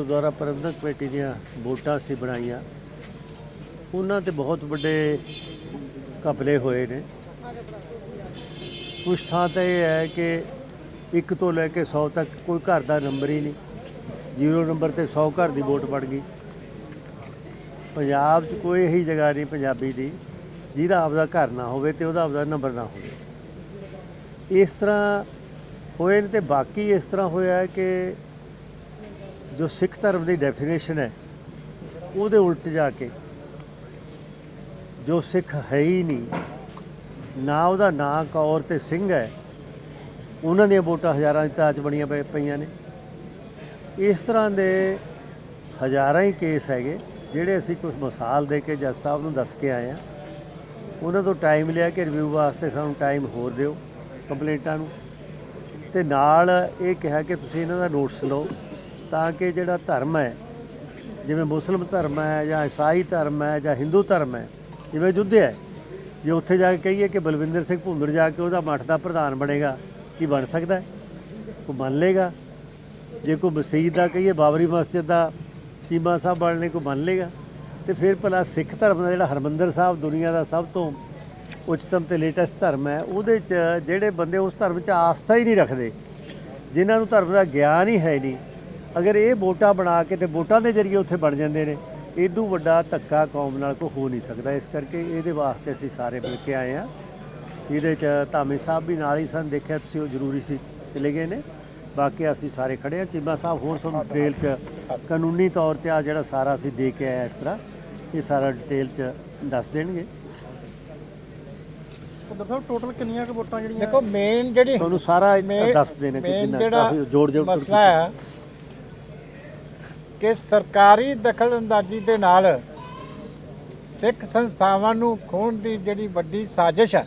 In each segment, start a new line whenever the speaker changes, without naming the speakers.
ਗੁਰਦੁਆਰਾ ਪ੍ਰਬੰਧਕ committee ਦੀਆਂ ਵੋਟਾਂ ਸੀ ਬਣਾਈਆਂ। ਉਹਨਾਂ ਤੇ ਬਹੁਤ ਵੱਡੇ ਘਪਲੇ ਹੋਏ ਨੇ। ਕੁਛ ਥਾਂ ਤਾਂ ਇਹ ਹੈ ਕਿ ਇੱਕ ਤੋਂ ਲੈ ਕੇ 100 ਤੱਕ ਕੋਈ ਘਰ ਦਾ ਨੰਬਰ ਹੀ ਨਹੀਂ। ਜ਼ੀਰੋ ਨੰਬਰ ਤੇ 100 ਘਰ ਦੀ ਵੋਟ ਪੜ ਗਈ। ਪੰਜਾਬ 'ਚ ਕੋਈ ਇਹੀ ਜਗ੍ਹਾ ਨਹੀਂ ਪੰਜਾਬੀ ਦੀ, ਜਿਹਦਾ ਆਪਦਾ ਘਰ ਨਾ ਹੋਵੇ ਤੇ ਉਹਦਾ ਆਪਦਾ ਨੰਬਰ ਨਾ ਹੋਵੇ। ਇਸ ਤਰ੍ਹਾਂ ਹੋਏ ਨੇ ਤੇ ਬਾਕੀ ਇਸ ਤਰ੍ਹਾਂ ਹੋਇਆ ਕਿ ਜੋ ਸਿੱਖ ਧਰਮ ਦੀ ਡੈਫੀਨੇਸ਼ਨ ਹੈ, ਉਹਦੇ ਉਲਟ ਜਾ ਕੇ ਜੋ ਸਿੱਖ ਹੈ ਹੀ ਨਹੀਂ, ਨਾ ਉਹਦਾ ਨਾਂ ਕੌਰ ਤੇ ਸਿੰਘ ਹੈ, ਉਹਨਾਂ ਦੀਆਂ ਵੋਟਾਂ ਹਜ਼ਾਰਾਂ ਦੀ ਤਾਚ ਬਣੀਆਂ ਪਈਆਂ ਨੇ। ਇਸ ਤਰ੍ਹਾਂ ਦੇ ਹਜ਼ਾਰਾਂ ਹੀ ਕੇਸ ਹੈਗੇ, ਜਿਹੜੇ ਅਸੀਂ ਕੁਝ ਮਿਸਾਲ ਦੇ ਕੇ ਜੱਜ ਸਾਹਿਬ ਨੂੰ ਦੱਸ ਕੇ ਆਏ ਆ ਉਹਨਾਂ ਤੋਂ ਟਾਈਮ ਲਿਆ ਕਿ ਰਿਵਿਊ ਵਾਸਤੇ ਸਾਨੂੰ ਟਾਈਮ ਹੋਰ ਦਿਓ ਕੰਪਲੇਂਟਾਂ ਨੂੰ। ਤੇ ਨਾਲ ਇਹ ਕਿਹਾ ਕਿ ਤੁਸੀਂ ਇਹਨਾਂ ਦਾ ਨੋਟਿਸ ਲਓ। ਤਾਂ ਕਿ ਜਿਹੜਾ ਧਰਮ ਹੈ, ਜਿਵੇਂ ਮੁਸਲਮ ਧਰਮ ਹੈ ਜਾਂ ਈਸਾਈ ਧਰਮ ਹੈ ਜਾਂ ਹਿੰਦੂ ਧਰਮ ਹੈ, ਜਿਵੇਂ ਯੁੱਧ ਹੈ, ਜੇ ਉੱਥੇ ਜਾ ਕੇ ਕਹੀਏ ਕਿ ਬਲਵਿੰਦਰ ਸਿੰਘ ਭੁੰਦਰ ਜਾ ਕੇ ਉਹਦਾ ਮੱਠ ਦਾ ਪ੍ਰਧਾਨ ਬਣੇਗਾ, ਕੀ ਬਣ ਸਕਦਾ ਹੈ? ਕੋਈ ਮੰਨ ਲੇਗਾ ਜੇ ਕੋਈ ਮਸਜਿਦ ਦਾ ਕਹੀਏ, ਬਾਬਰੀ ਮਸਜਿਦ ਦਾ ਚੀਮਾ ਸਾਹਿਬ ਬਣਨੇ, ਕੋਈ ਮੰਨ ਲੇਗਾ ਤੇ ਫਿਰ ਭਲਾ ਸਿੱਖ ਧਰਮ ਦਾ ਜਿਹੜਾ ਹਰਮੰਦਰ ਸਾਹਿਬ ਦੁਨੀਆ ਦਾ ਸਭ ਤੋਂ ਉੱਚਤਮ ਤੇ ਲੇਟੈਸਟ ਧਰਮ ਹੈ, ਉਹਦੇ 'ਚ ਜਿਹੜੇ ਬੰਦੇ ਉਸ ਧਰਮ 'ਚ ਆਸਥਾ ਹੀ ਨਹੀਂ ਰੱਖਦੇ, ਜਿਨ੍ਹਾਂ ਨੂੰ ਧਰਮ ਦਾ ਗਿਆਨ ਹੀ ਹੈ ਨਹੀਂ ਅਗਰ ਇਹ ਵੋਟਾਂ ਬਣਾ ਕੇ ਤੇ ਵੋਟਾਂ ਦੇ ਜ਼ਰੀਏ ਉੱਥੇ ਬਣ ਜਾਂਦੇ ਨੇ ਇਦੋਂ ਵੱਡਾ ਧੱਕਾ ਕੌਮ ਨਾਲ ਕੋਈ ਹੋ ਨਹੀਂ ਸਕਦਾ। ਇਸ ਕਰਕੇ ਇਹਦੇ ਵਾਸਤੇ ਅਸੀਂ ਸਾਰੇ ਮਿਲ ਕੇ ਆਏ ਆ ਇਹਦੇ 'ਚ ਧਾਮੀ ਸਾਹਿਬ ਵੀ ਨਾਲ ਹੀ ਸਨ ਦੇਖਿਆ ਤੁਸੀਂ ਉਹ ਜ਼ਰੂਰੀ ਸੀ ਚਲੇ ਗਏ ਨੇ। ਬਾਕੀ ਅਸੀਂ ਸਾਰੇ ਖੜੇ ਆ ਚੀਮਾ ਸਾਹਿਬ ਹੋਰ ਤੁਹਾਨੂੰ ਡਿਟੇਲ 'ਚ ਕਾਨੂੰਨੀ ਤੌਰ ਤੇ ਆ ਜਿਹੜਾ ਸਾਰਾ ਅਸੀਂ ਦੇ ਕੇ ਆਏ ਆ ਇਸ ਤਰ੍ਹਾਂ ਇਹ ਸਾਰਾ ਡਿਟੇਲ 'ਚ ਦੱਸ ਦੇਣਗੇ।
ਸਾਹਿਬ ਟੋਟਲ ਕਿੰਨੀਆਂ ਕੁ ਵੋਟਾਂ ਜਿਹੜੀਆਂ
ਦੇਖੋ ਮੇਨ ਜਿਹੜੀ
ਤੁਹਾਨੂੰ ਸਾਰਾ ਦੱਸ ਦੇਣਾ ਕਿ ਕਾਫੀ ਜੋੜ ਜੋੜ ਕੇ
ਮਸਲਾ ਹੈ ਕਿ ਸਰਕਾਰੀ ਦਖਲ ਅੰਦਾਜ਼ੀ ਦੇ ਨਾਲ ਸਿੱਖ ਸੰਸਥਾਵਾਂ ਨੂੰ ਖੋਣ ਦੀ ਜਿਹੜੀ ਵੱਡੀ ਸਾਜ਼ਿਸ਼ ਹੈ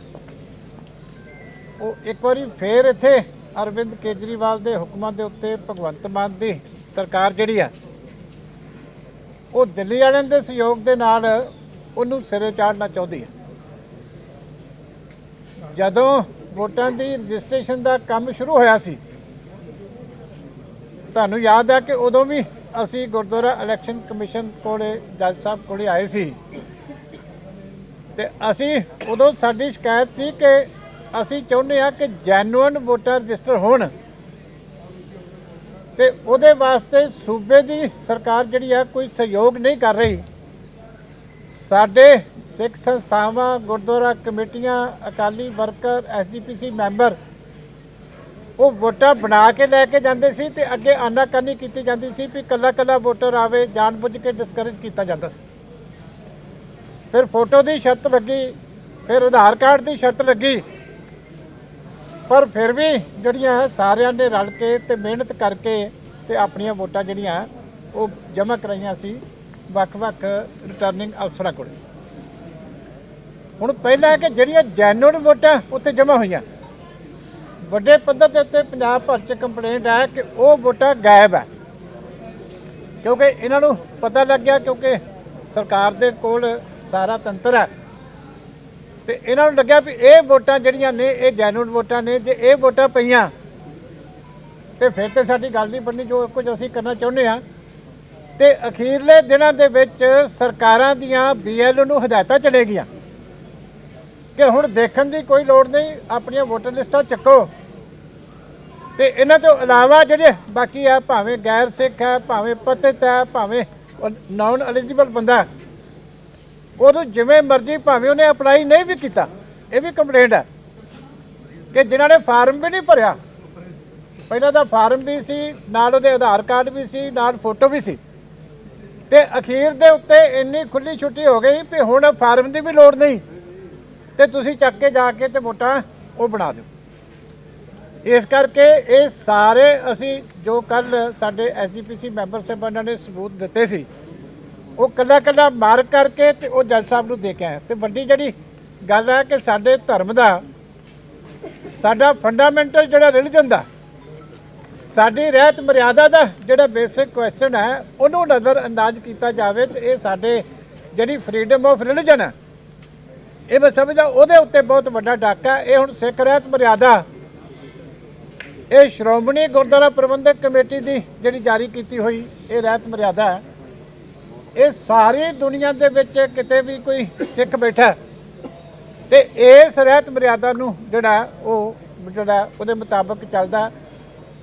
ਉਹ ਇੱਕ ਵਾਰੀ ਫੇਰ ਇੱਥੇ ਅਰਵਿੰਦ ਕੇਜਰੀਵਾਲ ਦੇ ਹੁਕਮਾਂ ਦੇ ਉੱਤੇ ਭਗਵੰਤ ਮਾਨ ਦੀ ਸਰਕਾਰ ਜਿਹੜੀ ਹੈ ਉਹ ਦਿੱਲੀ ਵਾਲਿਆਂ ਦੇ ਸਹਿਯੋਗ ਦੇ ਨਾਲ ਉਹਨੂੰ ਸਿਰੇ ਚਾੜਨਾ ਚਾਹੁੰਦੀ ਹੈ ਜਦੋਂ ਵੋਟਾਂ ਦੀ ਰਜਿਸਟ੍ਰੇਸ਼ਨ ਦਾ ਕੰਮ ਸ਼ੁਰੂ ਹੋਇਆ ਸੀ, ਤੁਹਾਨੂੰ ਯਾਦ ਹੈ ਕਿ ਉਦੋਂ ਵੀ ਅਸੀਂ ਗੁਰਦੁਆਰਾ ਇਲੈਕਸ਼ਨ ਕਮਿਸ਼ਨ ਕੋਲੇ ਜੱਜ ਸਾਹਿਬ ਕੋਲੇ ਆਏ ਸੀ ਤੇ ਅਸੀਂ ਉਦੋਂ ਸਾਡੀ ਸ਼ਿਕਾਇਤ ਸੀ ਕਿ ਅਸੀਂ ਚਾਹੁੰਦੇ ਹਾਂ ਕਿ ਜੈਨੂਇਨ ਵੋਟਰ ਰਜਿਸਟਰ ਹੋਣ ਤੇ ਉਹਦੇ ਵਾਸਤੇ ਸੂਬੇ ਦੀ ਸਰਕਾਰ ਜਿਹੜੀ ਆ ਕੋਈ ਸਹਿਯੋਗ ਨਹੀਂ ਕਰ ਰਹੀ। ਸਾਡੇ ਸਿੱਖ ਸੰਸਥਾਵਾਂ, ਗੁਰਦੁਆਰਾ ਕਮੇਟੀਆਂ, ਅਕਾਲੀ ਵਰਕਰ ਐਸਜੀਪੀਸੀ ਮੈਂਬਰ ਉਹ ਵੋਟਾਂ ਬਣਾ ਕੇ ਲੈ ਕੇ ਜਾਂਦੇ ਸੀ ਤੇ ਅੱਗੇ ਆਨਾਕਾਨੀ ਕੀਤੀ ਜਾਂਦੀ ਸੀ ਵੀ ਕੱਲਾ ਕੱਲਾ ਵੋਟਰ ਆਵੇ, ਜਾਣਬੁੱਝ ਕੇ ਡਿਸਕਰੇਜ ਕੀਤਾ ਜਾਂਦਾ ਸੀ। ਫਿਰ ਫੋਟੋ ਦੀ ਸ਼ਰਤ ਲੱਗੀ, ਫਿਰ ਆਧਾਰ ਕਾਰਡ ਦੀ ਸ਼ਰਤ ਲੱਗੀ। ਪਰ ਫਿਰ ਵੀ ਜਿਹੜੀਆਂ ਸਾਰਿਆਂ ਨੇ ਰਲ ਕੇ ਤੇ ਮਿਹਨਤ ਕਰਕੇ ਤੇ ਆਪਣੀਆਂ ਵੋਟਾਂ ਜਿਹੜੀਆਂ, ਉਹ ਜਮ੍ਹਾਂ ਕਰਾਈਆਂ ਸੀ, ਵੱਖ-ਵੱਖ ਰਿਟਰਨਿੰਗ ਅਫਸਰਾਂ ਕੋਲ। ਹੁਣ ਪਹਿਲਾਂ ਕਿ ਜਿਹੜੀਆਂ ਜੈਨੂਨ ਵੋਟਾਂ ਉੱਥੇ ਜਮ੍ਹਾਂ ਹੋਈਆਂ ਵੱਡੇ ਪੱਧਰ ਦੇ ਉੱਤੇ ਪੰਜਾਬ ਭਰ ਚ ਕੰਪਲੇਂਟ ਹੈ ਕਿ ਉਹ ਵੋਟਾਂ ਗਾਇਬ ਹੈ। ਕਿਉਂਕਿ ਇਹਨਾਂ ਨੂੰ ਪਤਾ ਲੱਗ ਗਿਆ ਕਿਉਂਕਿ ਸਰਕਾਰ ਦੇ ਕੋਲ ਸਾਰਾ ਤੰਤਰ ਹੈ। ਤੇ ਇਹਨਾਂ ਨੂੰ ਲੱਗਿਆ ਵੀ ਇਹ ਵੋਟਾਂ ਜਿਹੜੀਆਂ ਨੇ, ਇਹ ਜੈਨੂਨ ਵੋਟਾਂ ਨੇ, ਜੇ ਇਹ ਵੋਟਾਂ ਪਈਆਂ, ਤੇ ਫਿਰ ਤੇ ਸਾਡੀ ਗੱਲ ਨਹੀਂ ਬਣਨੀ ਜੋ ਕੁਝ ਅਸੀਂ ਕਰਨਾ ਚਾਹੁੰਦੇ ਆ ਤੇ ਅਖੀਰਲੇ ਦਿਨਾਂ ਦੇ ਵਿੱਚ ਸਰਕਾਰਾਂ ਦੀਆਂ ਬੀਐਲਓ ਨੂੰ ਹਦਾਇਤਾਂ ਚਲੇ ਗਈਆਂ ਕਿ ਹੁਣ ਦੇਖਣ ਦੀ ਕੋਈ ਲੋੜ ਨਹੀਂ, ਆਪਣੀਆਂ ਵੋਟਰ ਲਿਸਟਾਂ ਚੱਕੋ। ਤੇ ਇਹਨਾਂ ਤੋਂ ਇਲਾਵਾ ਜਿਹੜੇ ਬਾਕੀ ਆ, ਭਾਵੇਂ ਗੈਰ ਸਿੱਖ ਹੈ ਭਾਵੇਂ ਪਤਿਤ ਹੈ ਭਾਵੇਂ ਨਾਨ ਐਲੀਜੀਬਲ ਬੰਦਾ, ਉਹਨੂੰ ਜਿਵੇਂ ਮਰਜ਼ੀ ਭਾਵੇਂ ਉਹਨੇ ਅਪਲਾਈ ਨਹੀਂ ਵੀ ਕੀਤਾ, ਇਹ ਵੀ ਕੰਪਲੇਂਟ ਹੈ ਕਿ ਜਿਨ੍ਹਾਂ ਨੇ ਫਾਰਮ ਵੀ ਨਹੀਂ ਭਰਿਆ। ਪਹਿਲਾਂ ਤਾਂ ਫਾਰਮ ਵੀ ਸੀ, ਨਾਲ ਉਹਦੇ ਆਧਾਰ ਕਾਰਡ ਵੀ ਸੀ, ਨਾਲ ਫੋਟੋ ਵੀ ਸੀ। ਤੇ ਅਖੀਰ ਦੇ ਉੱਤੇ ਇੰਨੀ ਖੁੱਲੀ ਛੁੱਟੀ ਹੋ ਗਈ ਵੀ ਹੁਣ ਫਾਰਮ ਦੀ ਵੀ ਲੋੜ ਨਹੀਂ। ਤੇ ਤੁਸੀਂ ਚੱਕ ਕੇ ਜਾ ਕੇ ਤੇ ਵੋਟਾਂ ਉਹ ਬਣਾ ਦਿਓ। ਇਸ ਕਰਕੇ ਇਹ ਸਾਰੇ ਅਸੀਂ ਜੋ ਕੱਲ ਸਾਡੇ ਐਸਜੀਪੀਸੀ ਮੈਂਬਰ ਸਾਹਿਬਾਨਾਂ ਨੇ ਸਬੂਤ ਦਿੱਤੇ ਸੀ, ਉਹ ਕੱਲਾ ਕੱਲਾ ਮਾਰ ਕਰਕੇ ਤੇ ਉਹ ਜੱਜ ਸਾਹਿਬ ਨੂੰ ਦੇ ਕੇ ਆਏ। ਤੇ ਵੱਡੀ ਜਿਹੜੀ ਗੱਲ ਹੈ ਕਿ ਸਾਡੇ ਧਰਮ ਦਾ, ਸਾਡਾ ਫੰਡਾਮੈਂਟਲ ਜਿਹੜਾ ਰਿਲੀਜਨ ਦਾ, ਸਾਡੀ ਰਹਿਤ ਮਰਿਆਦਾ ਦਾ ਜਿਹੜਾ ਬੇਸਿਕ ਕੁਐਸਚਨ ਹੈ, ਉਹਨੂੰ ਨਜ਼ਰ ਅੰਦਾਜ਼ ਕੀਤਾ ਜਾਵੇ ਤੇ ਇਹ ਸਾਡੇ ਜਿਹੜੀ ਫਰੀडम ਆਫ ਰਿਲੀਜਨ ਹੈ, ਇਹ ਮੈਂ ਸਮਝਦਾ ਉਹਦੇ ਉੱਤੇ ਬਹੁਤ ਵੱਡਾ ਡਾਕਾ ਇਹ ਹੁਣ ਸਿੱਖ ਰਹਿਤ ਮਰਿਆਦਾ ਇਹ ਸ਼੍ਰੋਮਣੀ ਗੁਰਦੁਆਰਾ ਪ੍ਰਬੰਧਕ ਕਮੇਟੀ ਦੀ ਜਿਹੜੀ ਜਾਰੀ ਕੀਤੀ ਹੋਈ ਇਹ ਰਹਿਤ ਮਰਿਆਦਾ ਹੈ। ਇਹ ਸਾਰੀ ਦੁਨੀਆ ਦੇ ਵਿੱਚ ਕਿਤੇ ਵੀ ਕੋਈ ਸਿੱਖ ਬੈਠਾ ਹੈ, ਤੇ ਇਸ ਰਹਿਤ ਮਰਿਆਦਾ ਨੂੰ ਜਿਹੜਾ ਉਹ ਜਿਹੜਾ ਉਹਦੇ ਮੁਤਾਬਕ ਚੱਲਦਾ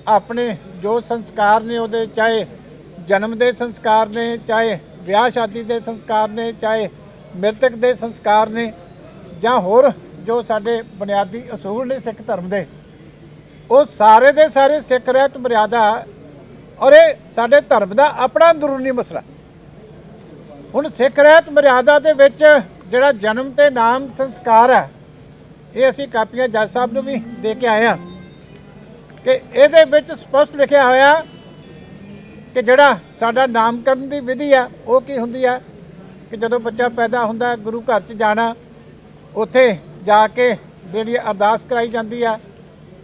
ਆਪਣੇ ਜੋ ਸੰਸਕਾਰ ਨੇ ਉਹਦੇ ਚਾਹੇ ਜਨਮ ਦੇ ਸੰਸਕਾਰ ਨੇ ਚਾਹੇ ਵਿਆਹ ਸ਼ਾਦੀ ਦੇ ਸੰਸਕਾਰ ਨੇ ਚਾਹੇ ਮ੍ਰਿਤਕ ਦੇ ਸੰਸਕਾਰ ਨੇ ਜਾਂ ਹੋਰ ਜੋ ਸਾਡੇ ਬੁਨਿਆਦੀ ਅਸੂਲ ਨੇ ਸਿੱਖ ਧਰਮ ਦੇ ਉਹ ਸਾਰੇ ਦੇ ਸਾਰੇ ਸਿੱਖ ਰਹਿਤ ਮਰਿਆਦਾ ਔਰ ਇਹ ਸਾਡੇ ਧਰਮ ਦਾ ਆਪਣਾ ਅੰਦਰੂਨੀ ਮਸਲਾ। ਹੁਣ ਸਿੱਖ ਰਹਿਤ ਮਰਿਆਦਾ ਦੇ ਵਿੱਚ ਜਿਹੜਾ ਜਨਮ ਤੇ ਨਾਮ ਸੰਸਕਾਰ ਹੈ, ਇਹ ਅਸੀਂ ਕਾਪੀਆਂ ਜੱਜ ਸਾਹਿਬ ਨੂੰ ਵੀ ਦੇ ਕੇ ਆਏ ਹਾਂ ਕਿ ਇਹਦੇ ਵਿੱਚ ਸਪਸ਼ਟ ਲਿਖਿਆ ਹੋਇਆ ਕਿ ਜਿਹੜਾ ਸਾਡਾ ਨਾਮਕਰਨ ਦੀ ਵਿਧੀ ਆ, ਉਹ ਕੀ ਹੁੰਦੀ ਆ? ਕਿ ਜਦੋਂ ਬੱਚਾ ਪੈਦਾ ਹੁੰਦਾ, ਗੁਰੂ ਘਰ 'ਚ ਜਾਣਾ, ਉੱਥੇ ਜਾ ਕੇ ਜਿਹੜੀ ਅਰਦਾਸ ਕਰਾਈ ਜਾਂਦੀ ਆ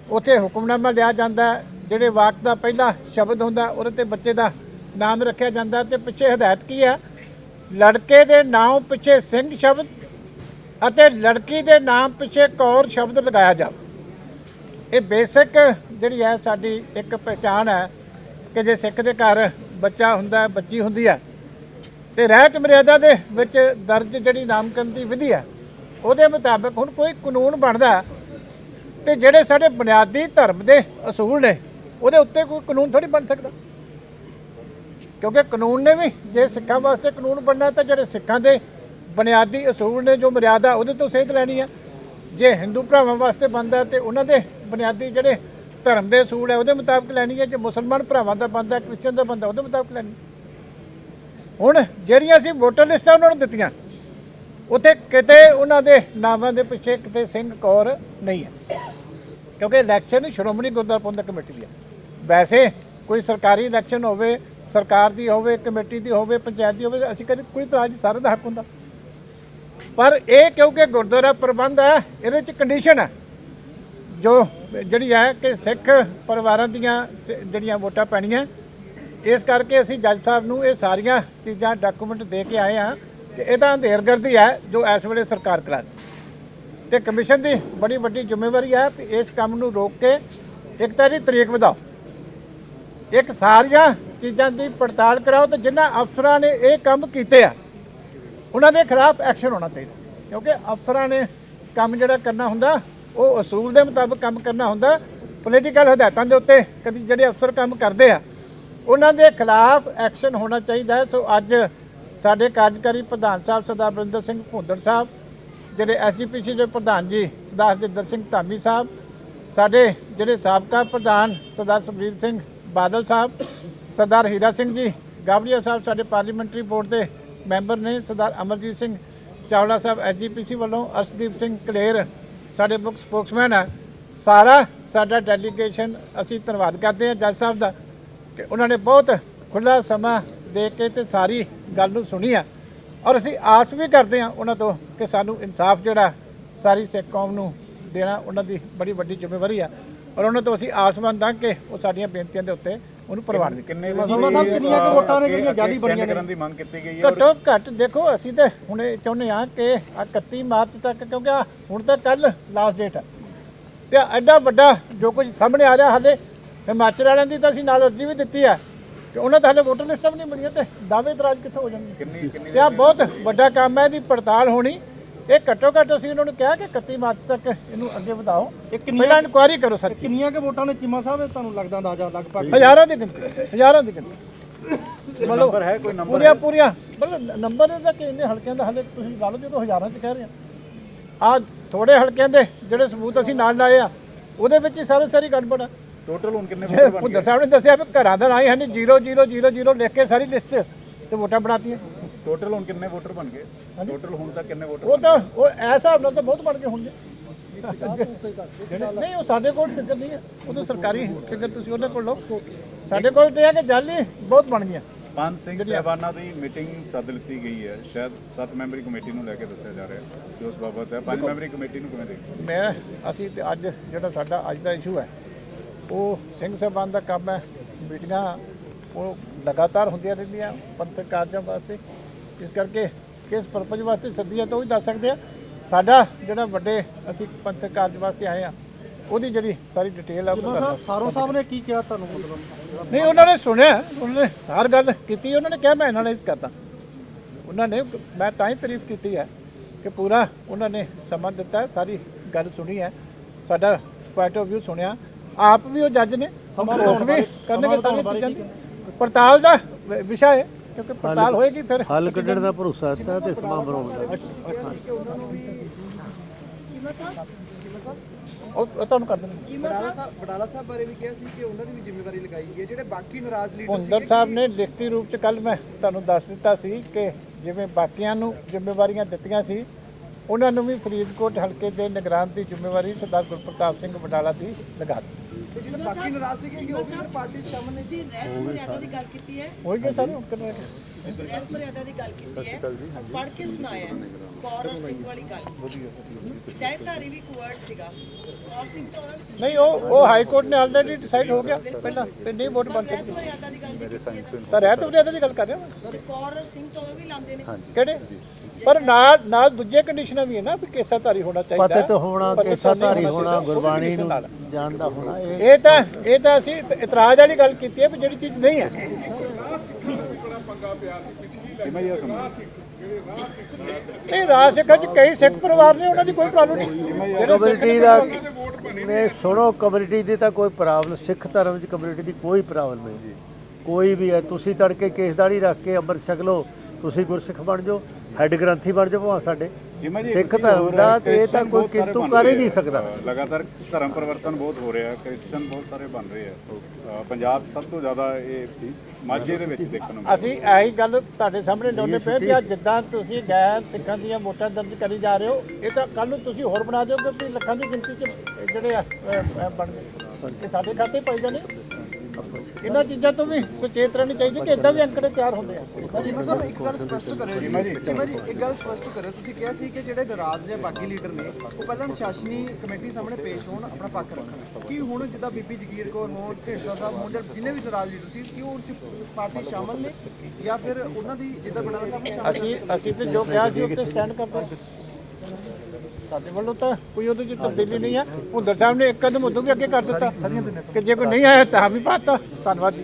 ਉੱਥੇ ਹੁਕਮਨਾਮਾ ਲਿਆ ਜਾਂਦਾ ਜਿਹੜੇ ਵਾਕ ਦਾ ਪਹਿਲਾ ਸ਼ਬਦ ਹੁੰਦਾ, ਉਹਦੇ ਤੇ ਬੱਚੇ ਦਾ ਨਾਮ ਰੱਖਿਆ ਜਾਂਦਾ ਤੇ ਪਿੱਛੇ ਹਦਾਇਤ ਕੀ ਹੈ? ਲੜਕੇ ਦੇ ਨਾਮ ਪਿੱਛੇ ਸਿੰਘ ਸ਼ਬਦ ਅਤੇ ਲੜਕੀ ਦੇ ਨਾਮ ਪਿੱਛੇ ਕੌਰ ਸ਼ਬਦ ਲਗਾਇਆ ਜਾਵੇ। ਇਹ ਬੇਸਿਕ ਜਿਹੜੀ ਹੈ ਸਾਡੀ ਇੱਕ ਪਹਿਚਾਣ ਹੈ ਕਿ ਜੇ ਸਿੱਖ ਦੇ ਘਰ ਬੱਚਾ ਹੁੰਦਾ, ਬੱਚੀ ਹੁੰਦੀ ਹੈ, ਤੇ ਰਹਿਤ ਮਰਿਆਦਾ ਦੇ ਵਿੱਚ ਦਰਜ ਜਿਹੜੀ ਨਾਮਕਰਨ ਦੀ ਵਿਧੀ ਹੈ, ਉਹਦੇ ਮੁਤਾਬਕ ਹੁਣ ਕੋਈ ਕਾਨੂੰਨ ਬਣਦਾ ਤੇ ਜਿਹੜੇ ਸਾਡੇ ਬੁਨਿਆਦੀ ਧਰਮ ਦੇ ਅਸੂਲ ਨੇ, ਉਹਦੇ ਉੱਤੇ ਕੋਈ ਕਾਨੂੰਨ ਥੋੜੀ ਬਣ ਸਕਦਾ। ਕਿਉਂਕਿ ਕਾਨੂੰਨ ਨੇ ਵੀ, ਜੇ ਸਿੱਖਾਂ ਵਾਸਤੇ ਕਾਨੂੰਨ ਬਣਨਾ, ਤਾਂ ਜਿਹੜੇ ਸਿੱਖਾਂ ਦੇ ਬੁਨਿਆਦੀ ਅਸੂਲ ਨੇ, ਜੋ ਮਰਿਆਦਾ, ਉਹਦੇ ਤੋਂ ਸੇਧ ਲੈਣੀ ਹੈ ਜੇ ਹਿੰਦੂ ਭਰਾਵਾਂ ਵਾਸਤੇ ਬਣਦਾ, ਤੇ ਉਹਨਾਂ ਦੇ ਬੁਨਿਆਦੀ ਜਿਹੜੇ ਧਰਮ ਦੇ ਅਸੂਲ ਹੈ ਉਹਦੇ ਮੁਤਾਬਕ ਲੈਣੀ ਹੈ ਜੇ ਮੁਸਲਮਾਨ ਭਰਾਵਾਂ ਦਾ ਬਣਦਾ ਕ੍ਰਿਸਚਨ ਦਾ ਬਣਦਾ, ਉਹਦੇ ਮੁਤਾਬਕ ਲੈਣੀ ਹੁਣ ਜਿਹੜੀਆਂ ਅਸੀਂ ਵੋਟਰ ਲਿਸਟਾਂ ਉਹਨਾਂ ਨੂੰ ਦਿੱਤੀਆਂ ਉੱਥੇ ਕਿਤੇ ਉਹਨਾਂ ਦੇ ਨਾਵਾਂ ਦੇ ਪਿੱਛੇ ਕਿਤੇ ਸਿੰਘ ਕੌਰ ਨਹੀਂ ਹੈ। ਕਿਉਂਕਿ ਇਲੈਕਸ਼ਨ ਸ਼੍ਰੋਮਣੀ ਗੁਰਦੁਆਰਾ ਪ੍ਰਬੰਧਕ ਕਮੇਟੀ ਦੀ ਹੈ। ਵੈਸੇ ਕੋਈ ਸਰਕਾਰੀ ਇਲੈਕਸ਼ਨ ਹੋਵੇ, ਸਰਕਾਰ ਦੀ ਹੋਵੇ, ਕਮੇਟੀ ਦੀ ਹੋਵੇ, ਪੰਚਾਇਤ ਦੀ ਹੋਵੇ, ਅਸੀਂ ਕਦੇ ਕੋਈ ਇਤਰਾਜ਼ ਨਹੀਂ, ਸਾਰਿਆਂ ਦਾ ਹੱਕ ਹੁੰਦਾ। ਪਰ ਇਹ ਕਿਉਂਕਿ ਗੁਰਦੁਆਰਾ ਪ੍ਰਬੰਧ ਹੈ, ਇਹਦੇ ਚ ਕੰਡੀਸ਼ਨ ਹੈ। ਜੋ ਜਿਹੜੀ ਹੈ ਕਿ ਸਿੱਖ ਪਰਿਵਾਰਾਂ ਦੀਆਂ ਜਿਹੜੀਆਂ ਵੋਟਾਂ ਪੈਣੀਆਂ, ਇਸ ਕਰਕੇ ਅਸੀਂ ਜੱਜ ਸਾਹਿਬ ਨੂੰ ਇਹ ਸਾਰੀਆਂ ਚੀਜ਼ਾਂ ਡਾਕੂਮੈਂਟ ਦੇ ਕੇ ਆਏ ਹਾਂ। ਕਿ ਇਹ ਤਾਂ ਅੰਧੇਰਗਰਦੀ ਹੈ ਜੋ ਇਸ ਵੇਲੇ ਸਰਕਾਰ ਕਰਾ ਰਹੀ ਤੇ ਕਮਿਸ਼ਨ ਦੀ ਬੜੀ ਵੱਡੀ ਜ਼ਿੰਮੇਵਾਰੀ ਹੈ ਕਿ ਇਸ ਕੰਮ ਨੂੰ ਰੋਕ ਕੇ ਇੱਕ ਤਾਂ ਇਹਦੀ ਤਰੀਕ ਵਧਾਓ। ਇੱਕ ਸਾਰੀਆਂ ਚੀਜ਼ਾਂ ਦੀ ਪੜਤਾਲ ਕਰਾਓ ਤੇ ਜਿਨ੍ਹਾਂ ਅਫਸਰਾਂ ਨੇ ਇਹ ਕੰਮ ਕੀਤੇ ਆ, ਉਹਨਾਂ ਦੇ ਖਿਲਾਫ ਐਕਸ਼ਨ ਹੋਣਾ ਚਾਹੀਦਾ। ਕਿਉਂਕਿ ਅਫਸਰਾਂ ਨੇ ਕੰਮ ਜਿਹੜਾ ਕਰਨਾ ਹੁੰਦਾ, ਉਹ ਅਸੂਲ ਦੇ ਮੁਤਾਬਕ ਕੰਮ ਕਰਨਾ ਹੁੰਦਾ। ਪੋਲੀਟੀਕਲ ਹਦਾਇਤਾਂ ਦੇ ਉੱਤੇ ਕਦੀ ਜਿਹੜੇ ਅਫਸਰ ਕੰਮ ਕਰਦੇ ਆ, ਉਹਨਾਂ ਦੇ ਖਿਲਾਫ ਐਕਸ਼ਨ ਹੋਣਾ ਚਾਹੀਦਾ ਸੋ ਅੱਜ ਸਾਡੇ ਕਾਰਜਕਾਰੀ ਪ੍ਰਧਾਨ ਸਾਹਿਬ ਸਰਦਾਰ ਬਰਿੰਦਰ ਸਿੰਘ ਭੁੰਦੜ ਸਾਹਿਬ, ਜਿਹੜੇ ਐਸਜੀਪੀਸੀ ਦੇ ਪ੍ਰਧਾਨ ਜੀ ਸਰਦਾਰ ਹਰਜਿੰਦਰ ਸਿੰਘ ਧਾਮੀ ਸਾਹਿਬ, ਸਾਡੇ ਜਿਹੜੇ ਸਾਬਕਾ ਪ੍ਰਧਾਨ ਸਰਦਾਰ ਸੁਖਬੀਰ ਸਿੰਘ ਬਾਦਲ ਸਾਹਿਬ, ਸਰਦਾਰ ਹੀਰਾ ਸਿੰਘ ਜੀ, ਗਾਬੜੀਆ ਸਾਹਿਬ ਸਾਡੇ ਪਾਰਲੀਮੈਂਟਰੀ ਬੋਰਡ ਦੇ ਮੈਂਬਰ ਨੇ, ਸਰਦਾਰ ਅਮਰਜੀਤ ਸਿੰਘ ਚਾਵਲਾ ਸਾਹਿਬ ਐਸਜੀਪੀਸੀ ਵੱਲੋਂ, ਅਰਸ਼ਦੀਪ ਸਿੰਘ ਕਲੇਰ ਸਾਡੇ ਮੁੱਖ ਸਪੋਕਸਮੈਨ ਆ। ਸਾਰਾ ਸਾਡਾ ਡੈਲੀਗੇਸ਼ਨ ਅਸੀਂ ਧੰਨਵਾਦ ਕਰਦੇ ਹਾਂ ਜੱਜ ਸਾਹਿਬ ਦਾ ਕਿ ਉਹਨਾਂ ਨੇ ਬਹੁਤ ਖੁੱਲਾ ਸਮਾਂ ਦੇ ਕੇ ਤੇ ਸਾਰੀ ਗੱਲ ਨੂੰ ਸੁਣੀ ਆ। ਔਰ ਅਸੀਂ ਆਸ ਵੀ ਕਰਦੇ ਹਾਂ ਉਹਨਾਂ ਤੋਂ ਕਿ ਸਾਨੂੰ ਇਨਸਾਫ ਜਿਹੜਾ ਸਾਰੀ ਸਿੱਖ ਕੌਮ ਨੂੰ ਦੇਣਾ ਉਹਨਾਂ ਦੀ ਬੜੀ ਵੱਡੀ ਜ਼ਿੰਮੇਵਾਰੀ ਆ। ਔਰ ਉਹਨਾਂ ਤੋਂ ਅਸੀਂ ਆਸਮੰਦ ਹਾਂ ਕਿ ਉਹ ਸਾਡੀਆਂ ਬੇਨਤੀਆਂ ਦੇ ਉੱਤੇ ਉਹਨੂੰ ਪ੍ਰਵਾਨ
ਕਿੰਨੇ
ਮਸਲਾ ਸਾਹਿਬ ਕਿੰਨੀਆਂ ਕੁ ਵੋਟਾਂ ਨੇ ਜਿਹੜੀਆਂ ਜਾਲੀ ਬਣੀਆਂ ਨੇ?
ਕਰਨ ਦੀ ਮੰਗ ਕੀਤੀ ਗਈ ਹੈ?
ਘੱਟੋ ਘੱਟ ਦੇਖੋ ਅਸੀਂ ਤੇ ਹੁਣੇ ਚਾਹੁੰਦੇ ਹਾਂ ਕਿ ਆਹ 31 ਮਾਰਚ ਤੱਕ ਕਿਉਂਕਿ ਹੁਣ ਤਾਂ ਕੱਲ ਲਾਸਟ ਡੇਟ ਹੈ ਤੇ ਐਡਾ ਵੱਡਾ ਜੋ ਕੁਝ ਸਾਹਮਣੇ ਆ ਰਿਹਾ ਹਾਲੇ ਹਿਮਾਚਲ ਵਾਲਿਆਂ ਦੀ ਤਾਂ ਅਸੀਂ ਨਾਲ ਅਰਜ਼ੀ ਵੀ ਦਿੱਤੀ ਹੈ ਕਿ ਉਹਨਾਂ ਦਾ ਹਾਲੇ ਵੋਟਰ ਲਿਸਟਾਂ ਵੀ ਨਹੀਂ ਬਣੀਆਂ ਤੇ ਦਾਅਵੇ ਇਤਰਾਜ਼ ਕਿੱਥੋਂ ਹੋ ਜਾਣਗੇ?
ਕਿੰਨੀ ਕਿੰਨੀ
ਤੇ ਆਹ ਬਹੁਤ ਵੱਡਾ ਕੰਮ ਹੈ ਇਹਦੀ ਪੜਤਾਲ ਹੋਣੀ। ਇਹ ਘੱਟੋ ਘੱਟ ਅਸੀਂ ਉਹਨਾਂ ਨੂੰ ਕਿਹਾ ਕਿ 31 ਮਾਰਚ ਤੱਕ ਇਹਨੂੰ ਅੱਗੇ ਵਧਾਓ।
ਇਹ
ਪਹਿਲਾਂ ਇਨਕੁਆਇਰੀ ਕਰੋ ਸਰ
ਕਿੰਨੀਆਂ ਕੁ ਵੋਟਾਂ ਨੇ ਚੀਮਾ ਸਾਹਿਬ? ਇਹ ਤੁਹਾਨੂੰ ਲੱਗਦਾ ਅੰਦਾਜ਼ਾ ਲਗਭਗ?
ਹਜ਼ਾਰਾਂ ਦੀ ਗਿਣਤੀ ਹਜ਼ਾਰਾਂ ਦੀ ਗਿਣਤੀ
ਨੰਬਰ ਹੈ ਕੋਈ ਨੰਬਰ
ਪੂਰੀਆਂ ਪੂਰੀਆਂ ਮਤਲਬ ਨੰਬਰ ਇਹਦਾ ਕਿ ਇੰਨੇ ਹਲਕਿਆਂ ਦਾ ਹਲੇ ਤੁਸੀਂ ਲਾ ਲਓ ਜਦੋਂ ਹਜ਼ਾਰਾਂ ਚ ਕਹਿ ਰਹੇ ਆ। ਆ ਥੋੜੇ ਹਲਕਿਆਂ ਦੇ ਜਿਹੜੇ ਸਬੂਤ ਅਸੀਂ ਨਾਲ ਲਾਏ ਆ ਉਹਦੇ ਵਿੱਚ ਹੀ ਸਾਰੇ ਸਾਰੀ ਗੜਬੜ ਆ।
ਟੋਟਲ ਹੁਣ ਕਿੰਨੇ ਵੋਟਰ ਬਣ
ਭੁੱਦਰ ਸਾਹਿਬ ਨੇ ਦੱਸਿਆ ਵੀ ਘਰਾਂ ਦਾ ਨਾਂ ਹੀ ਹਨ 0000 ਲਿਖ ਕੇ ਸਾਰੀ ਲਿਸਟ ਤੇ ਵੋਟਾਂ ਬਣਾਤੀਆਂ।
ਟੋਟਲ ਹੁਣ ਕਿੰਨੇ ਵੋਟਰ ਬਣ ਗਏ? ਟੋਟਲ ਹੁਣ ਤੱਕ ਕਿੰਨੇ ਵੋਟਰ
ਉਹ ਤਾਂ ਉਹ ਐਸ ਹਿਸਾਬ ਨਾਲ ਤਾਂ ਬਹੁਤ ਬਣ ਗਏ ਹੋਣਗੇ। ਨਹੀਂ ਉਹ ਸਾਡੇ ਕੋਲ ਫਿਗਰ ਨਹੀਂ ਹੈ। ਉਹ ਤਾਂ ਸਰਕਾਰੀ ਫਿਗਰ ਤੁਸੀਂ ਉਹਨਾਂ ਕੋਲ ਲਓ। ਸਾਡੇ ਕੋਲ ਤੇ ਹੈ ਕਿ ਜਾਲੀ ਬਹੁਤ ਬਣ ਗਈਆਂ।
ਪੰਜ ਸਿੰਘ ਸਹਿਬਾਨਾਂ ਦੀ ਮੀਟਿੰਗ ਸੱਦ ਲਿੱਤੀ ਗਈ ਹੈ। ਸ਼ਾਇਦ 7 ਮੈਂਬਰੀ ਕਮੇਟੀ ਨੂੰ ਲੈ ਕੇ ਦੱਸਿਆ ਜਾ ਰਿਹਾ ਹੈ। ਜੋ ਉਸ ਬਾਬਤ ਹੈ। ਪੰਜ ਮੈਂਬਰੀ ਕਮੇਟੀ ਨੂੰ ਕਿਵੇਂ ਦੇਖਦੇ
ਮੈਂ ਅਸੀਂ ਤੇ ਅੱਜ ਜਿਹੜਾ ਸਾਡਾ ਅੱਜ ਦਾ ਇਸ਼ੂ ਹੈ ਉਹ ਸਿੰਘ ਸਾਹਿਬਾਨ ਦਾ ਕੰਮ ਹੈ। ਮੀਟਿੰਗਾਂ ਉਹ ਲਗਾਤਾਰ ਹੁੰਦੀਆਂ ਰਹਿੰਦੀਆਂ ਪੰਥਕ ਕਾਰਜਾਂ ਵਾਸਤੇ। ਇਸ ਕਰਕੇ ਕਿਸ ਪਰਪਸ ਵਾਸਤੇ ਸੱਦੀਆਂ ਤਾਂ ਉਹ ਵੀ ਦੱਸ ਸਕਦੇ ਆ। ਸਾਡਾ ਜਿਹੜਾ ਵੱਡੇ ਅਸੀਂ ਪੰਥਕ ਕਾਰਜ ਵਾਸਤੇ ਆਏ ਆ ਉਹਦੀ ਜਿਹੜੀ ਸਾਰੀ ਡਿਟੇਲ ਆ ਉਹ
ਸਾਰੋਂ ਸਾਹਿਬ ਨੇ ਕੀ ਕਿਹਾ ਤੁਹਾਨੂੰ ਮਤਲਬ?
ਨਹੀਂ ਉਹਨਾਂ ਨੇ ਸੁਣਿਆ ਉਹਨਾਂ ਨੇ ਹਰ ਗੱਲ ਕੀਤੀ ਉਹਨਾਂ ਨੇ ਕਿਹਾ ਮੈਂ ਐਨਾਲਾਈਜ਼ ਕਰਦਾ। ਉਹਨਾਂ ਨੇ ਮੈਂ ਤਾਂ ਹੀ ਤਾਰੀਫ ਕੀਤੀ ਹੈ ਕਿ ਪੂਰਾ ਉਹਨਾਂ ਨੇ ਸਮਾਂ ਦਿੱਤਾ ਹੈ, ਸਾਰੀ ਗੱਲ ਸੁਣੀ ਹੈ। ਸਾਡਾ ਪੁਆਇੰਟ ਆਫ View ਸੁਣਿਆ। ਆਪ ਵੀ ਉਹ ਜੱਜ ਨੇ
ਸਮਾਂ
ਉਹ ਵੀ ਕਰਨਗੇ ਸਾਰੀਆਂ ਚੀਜ਼ਾਂ ਦੀ। ਪੜਤਾਲ ਦਾ ਵਿਸ਼ਾ ਹੈ ਕਿਉਂਕਿ ਪੜਤਾਲ ਹੋਏਗੀ ਫਿਰ।
ਹੱਲ ਕੱਢਣ ਦਾ ਭਰੋਸਾ ਦਿੱਤਾ ਤੇ ਸਮਾਂ ਬਣਾਉਣ ਦਾ।
ਉਹ ਉਹ ਤੁਹਾਨੂੰ ਕਰ ਦੇਣਗੇ
ਬਡਾਲਾ ਸਾਹਿਬ? ਬਡਾਲਾ ਸਾਹਿਬ ਬਾਰੇ ਵੀ ਕਿਹਾ ਸੀ ਕਿ ਉਹਨਾਂ ਦੀ ਵੀ ਜ਼ਿੰਮੇਵਾਰੀ ਲਗਾਈ ਗਈ ਹੈ। ਜਿਹੜੇ ਬਾਕੀ ਨਾਰਾਜ਼ ਲੀਡਰ
ਭੁੰਦਰ ਸਾਹਿਬ ਨੇ ਲਿਖਤੀ ਰੂਪ ਚ ਕੱਲ ਮੈਂ ਤੁਹਾਨੂੰ ਦੱਸ ਦਿੱਤਾ ਸੀ ਕਿ ਜਿਵੇਂ ਬਾਕੀਆਂ ਨੂੰ ਜ਼ਿੰਮੇਵਾਰੀਆਂ ਦਿੱਤੀਆਂ ਸੀ ਉਹਨਾਂ ਨੂੰ ਵੀ ਫਰੀਦਕੋਟ ਹਲਕੇ ਦੇ ਨਿਗਰਾਨ ਦੀ ਜ਼ਿੰਮੇਵਾਰੀ ਸਰਦਾਰ ਗੁਰਪ੍ਰਤਾਪ ਸਿੰਘ ਵਡਾਲਾ ਦੀ ਲਗਾ ਦਿੱਤੀ।
ਤੇ ਜਿਹੜੇ ਬਾਕੀ ਨਾਰਾਜ਼ ਸੀਗੇ ਕਿ ਉਹ ਵੀ ਪਾਰਟੀ ਸ਼ਾਮਲ ਨੇ
ਜੀ ਰਹਿਤ ਮਰਿਆਦਾ ਦੀ ਗੱਲ ਕੀਤੀ ਹੈ।
ਹੋਏਗੇ ਸਾਰੇ ਹੁਣ ਕਰਨਾ
ਮਰਿਆਦਾ ਦੀ ਗੱਲ ਕੀਤੀ ਹੈ। ਪੜ੍ਹ ਕੇ ਸੁਣਾਇਆ ਹੈ। ਕੌਰ ਔਰ ਸਿੰਘ ਵਾਲੀ ਗੱਲ। ਸਹਿਤਾਰੀ ਵੀ ਕੁਵਰਡ ਸੀਗਾ। ਕੌਰ ਸਿੰਘ ਤੋਂ ਉਹਨਾਂ ਨੇ
ਨਹੀਂ ਉਹ ਉਹ ਹਾਈ ਕੋਰਟ ਨੇ ਆਲਰੇਡੀ ਡਿਸਾਈਡ ਹੋ ਗਿਆ। ਪਹਿਲਾਂ ਤੇ ਨਹੀਂ ਵੋਟ ਬਣ ਸਕਦੀ।
ਮਰਿਆਦਾ ਦੀ ਗੱਲ ਕੀਤੀ ਹੈ
ਤਾਂ ਰਹਿਤ ਮਰਿਆਦਾ ਦੀ ਗੱਲ ਕਰ ਰਿਹਾ ਮੈਂ
ਤੇ ਕੌਰ ਔਰ ਸਿੰਘ ਤੋਂ ਉਹ ਵੀ ਲਾਉਂਦੇ ਨੇ।
ਕਿਹੜੇ? ਪਰ ਨਾਲ ਨਾਲ ਦੂਜੇ ਕੰਡੀਸ਼ਨਾਂ ਵੀ ਹੈ ਨਾ ਵੀ ਕੇਸਾਧਾਰੀ ਹੋਣਾ ਚਾਹੀਦਾ।
ਪਤਿਤ ਹੋਣਾ
ਪਤਿਤ
ਕੇਸਾਧਾਰੀ
ਨਹੀਂ
ਹੋਣਾ
ਚਾਹੀਦਾ, ਉਹ ਵੀ
ਗੁਰਬਾਣੀ
condition
ਨੂੰ
ਨਾਲ।
ਜਾਣਦਾ ਹੋਣਾ ਇਹ
ਇਹ ਤਾਂ ਇਹ ਤਾਂ ਅਸੀਂ ਇਤਰਾਜ਼ ਵਾਲੀ ਗੱਲ ਕੀਤੀ ਹੈ ਵੀ ਜਿਹੜੀ ਚੀਜ਼ ਨਹੀਂ ਹੈ।
ਸਮਝ
ਨਹੀਂ ਰਾਜ ਸਿੱਖਾਂ ਚ ਕਈ ਸਿੱਖ ਪਰਿਵਾਰ ਨੇ ਉਹਨਾਂ ਦੀ ਕੋਈ ਪ੍ਰੋਬਲਮ ਨਹੀਂ।
ਕਮਿਊਨਿਟੀ ਦਾ ਨੇ। ਸੁਣੋ ਕਮਿਊਨਿਟੀ ਦੀ ਤਾਂ ਕੋਈ ਪ੍ਰੋਬਲਮ ਸਿੱਖ ਧਰਮ 'ਚ ਕਮਿਊਨਿਟੀ ਦੀ ਕੋਈ ਪ੍ਰੋਬਲਮ ਨਹੀਂ। ਕੋਈ ਵੀ ਹੈ ਤੁਸੀਂ ਤੜਕੇ ਕੇਸਦਾੜੀ ਰੱਖ ਕੇ ਅੰਮ੍ਰਿਤ ਛਕ ਲਓ ਤੁਸੀਂ ਗੁਰਸਿੱਖ ਬਣ ਜਾਓ ਹੈੱਡ ਗ੍ਰੰਥੀ ਬਣ ਜਾਓ ਭਾਵੇਂ ਸਾਡੇ। ਸਿੱਖ ਧਰਮ ਦਾ ਤੇ ਇਹ ਤਾਂ ਕੋਈ ਕਿੰਤੂ ਕਰ ਹੀ ਨਹੀਂ
ਆ।
ਸਕਦਾ।
ਲਗਾਤਾਰ ਧਰਮ ਪਰਿਵਰਤਨ ਬਹੁਤ ਹੋ ਰਿਹਾ ਕ੍ਰਿਸਚਨ ਬਹੁਤ ਸਾਰੇ ਬਣ ਰਹੇ ਆ। ਪੰਜਾਬ ਸਭ ਤੋਂ ਜ਼ਿਆਦਾ ਇਹ ਮਾਝੇ ਦੇ ਵਿੱਚ ਦੇਖਣ ਨੂੰ।
ਅਸੀਂ ਇਹੀ ਗੱਲ ਤੁਹਾਡੇ ਸਾਹਮਣੇ ਲਾਉਂਦੇ ਪਏ ਵੀ ਅੱਜ ਜਿੱਦਾਂ ਤੁਸੀਂ ਗੈਰ ਸਿੱਖਾਂ ਦੀਆਂ ਵੋਟਾਂ ਦਰਜ ਕਰੀ ਜਾ ਰਹੇ ਹੋ ਇਹ ਤਾਂ ਕੱਲ ਨੂੰ ਤੁਸੀਂ ਹੋਰ ਬਣਾ ਦਿਓਗੇ ਕਿ ਲੱਖਾਂ ਦੀ ਗਿਣਤੀ 'ਚ ਇਹ ਜਿਹੜੇ ਆ ਅ, ਅ, ਬਣ ਗਏ। ਇਹ ਸਾਡੇ ਖਾਤੇ ਪਾਈ ਜਾਣੇ ਇਹਨਾਂ ਚੀਜ਼ਾਂ ਤੋਂ ਵੀ ਸੁਚੇਤ ਰਹਿਣੀ ਚਾਹੀਦੀ ਕਿ ਇਦਾਂ ਵੀ ਅੰਕੜੇ ਤਿਆਰ ਹੁੰਦੇ ਆ।
ਚੀਮਾ ਸਾਹਿਬ ਇੱਕ ਗੱਲ ਸਪਸ਼ਟ ਕਰਿਓ ਚੀਮਾ ਜੀ ਚੀਮਾ ਜੀ ਇੱਕ ਗੱਲ ਸਪਸ਼ਟ ਕਰਿਓ। ਤੁਸੀਂ ਕਿਹਾ ਸੀ ਕਿ ਜਿਹੜੇ ਨਾਰਾਜ਼ ਜਾਂ ਬਾਕੀ ਲੀਡਰ ਨੇ ਉਹ ਪਹਿਲਾਂ ਅਨੁਸ਼ਾਸਨੀ ਕਮੇਟੀ ਸਾਹਮਣੇ ਪੇਸ਼ ਹੋਣ ਆਪਣਾ ਪੱਖ ਰੱਖਣ। ਕੀ ਹੁਣ ਜਿੱਦਾਂ ਬੀਬੀ ਜਗੀਰ ਕੌਰ ਹੋਣ ਢੇਸਾ ਸਾਹਿਬ ਹੋਣ ਜਾਂ ਜਿੰਨੇ ਵੀ ਨਾਰਾਜ਼ ਲੀਡਰ ਸੀ ਕਿ ਉਹ ਪਾਰਟੀ ਸ਼ਾਮਲ ਨੇ? ਜਾਂ ਫਿਰ ਉਹਨਾਂ ਦੀ ਜਿੱਦਾਂ ਬਡਾਲਾ ਸਾਹਿਬ
ਅਸੀਂ ਅਸੀਂ ਤੇ ਜੋ ਕਿਹਾ ਸੀ ਉੱਤੇ ਸਟੈਂਡ ਕਰਦੇ ਹਾਂ। ਸਾਡੇ ਵੱਲੋਂ ਤਾਂ ਕੋਈ ਉਹਦੇ 'ਚ ਤਬਦੀਲੀ ਨਹੀਂ ਹੈ। ਹੁੰਦਰ ਸਾਹਿਬ ਨੇ ਇੱਕ ਕਦਮ ਉਦੋਂ ਵੀ ਅੱਗੇ ਕਰ ਦਿੱਤਾ। ਕਿ ਜੇ ਕੋਈ ਨਹੀਂ ਆਇਆ ਤਾਂ ਵੀ ਪਾਤਾ। ਧੰਨਵਾਦ ਜੀ।